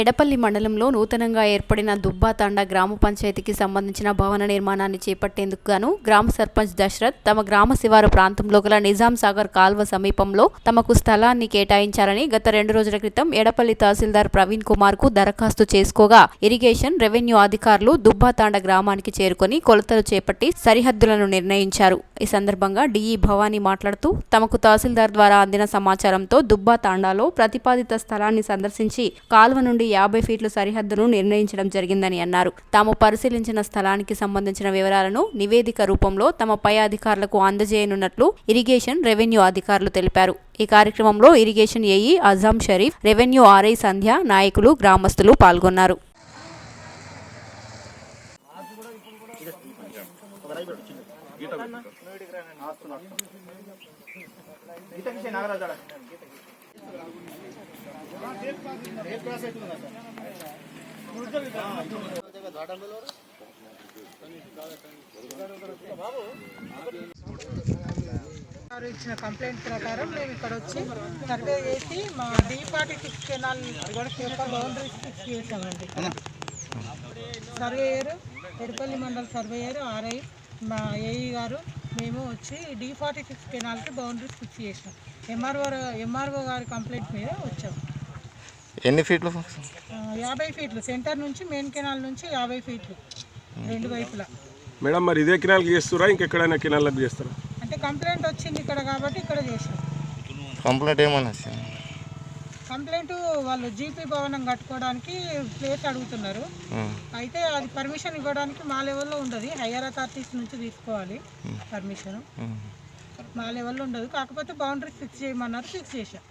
ఎడపల్లి మండలంలో నూతనంగా ఏర్పడిన దుబ్బాతాండ గ్రామ పంచాయతీకి సంబంధించిన భవన నిర్మాణాన్ని చేపట్టేందుకు గాను గ్రామ సర్పంచ్ దశరథ్ తమ గ్రామ శివారు ప్రాంతంలో గల నిజాం సాగర్ కాల్వ సమీపంలో తమకు స్థలాన్ని కేటాయించాలని గత రెండు రోజుల క్రితం ఎడపల్లి తహసీల్దార్ ప్రవీణ్ కుమార్కు దరఖాస్తు చేసుకోగా. ఇరిగేషన్ రెవెన్యూ అధికారులు దుబ్బాతాండ గ్రామానికి చేరుకొని కొలతలు చేపట్టి సరిహద్దులను నిర్ణయించారు. ఈ సందర్భంగా డిఈ భవానీ మాట్లాడుతూ తమకు తహసీల్దార్ ద్వారా అందిన సమాచారంతో దుబ్బా తాండాలో ప్రతిపాదిత స్థలాన్ని సందర్శించి కాల్వ నుండి యాభై ఫీట్ల సరిహద్దును నిర్ణయించడం జరిగిందని అన్నారు. తాము పరిశీలించిన స్థలానికి సంబంధించిన వివరాలను నివేదిక రూపంలో తమ పై అధికారులకు అందజేయనున్నట్లు ఇరిగేషన్ రెవెన్యూ అధికారులు తెలిపారు. ఈ కార్యక్రమంలో irrigation AE Azam Sharif revenue RI Sandhya నాయకులు గ్రామస్తులు పాల్గొన్నారు. వారు ఇచ్చిన కంప్లైంట్ ప్రకారం మేము ఇక్కడ వచ్చి సర్వే చేసి మా డి ఫార్టీ సిక్స్ కెనాల్ యొక్క బౌండరీస్ ఫిక్స్ చేసామండి సర్వేయర్ ఎడపల్లి మండల సర్వేయర్ ఆర్ఐ మా ఏఈ గారు మేము వచ్చి డి ఫార్టీ సిక్స్ కెనాల్కి బౌండరీస్ ఫిక్స్ చేసాం ఎంఆర్ఓ ఎంఆర్ఓ గారి కంప్లైంట్ మీద వచ్చాం. ఎన్ని ఫీట్లు యాభై ఫీట్లు సెంటర్ నుంచి మెయిన్ కెనాల్ నుంచి యాభై ఫీట్లు రెండు వైపులా. మేడం మరి ఇదే కెనాల్కి చేస్తారా ఇంకెక్కడైనా కెనాల్కి చేస్తారా? అంటే కంప్లైంట్ వచ్చింది ఇక్కడ కాబట్టి ఇక్కడ చేసాం కంప్లైంట్ ఏమన్నా కంప్లైంట్ వాళ్ళు జీపీ భవనం కట్టుకోవడానికి ప్లేస్ అడుగుతున్నారు. ఉం. అయితే అది పర్మిషన్ ఇవ్వడానికి మా లెవెల్లో ఉండదు. హయ్యర్ అథారిటీస్ నుంచి తీసుకోవాలి పర్మిషన్. ఉం. మా లెవెల్లో ఉండదు. కాకపోతే బౌండరీ ఫిక్స్ చేయమన్నారు ఫిక్స్ చేశాం.